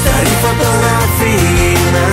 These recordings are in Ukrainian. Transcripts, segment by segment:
Старі фотографії на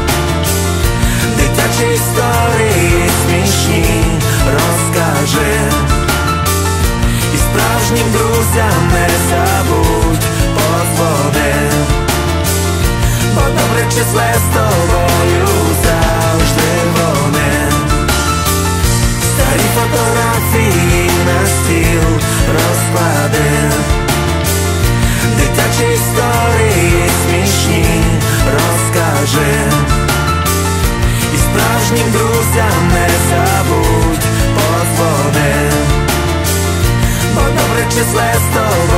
Друзям не забудь добре числе з just last the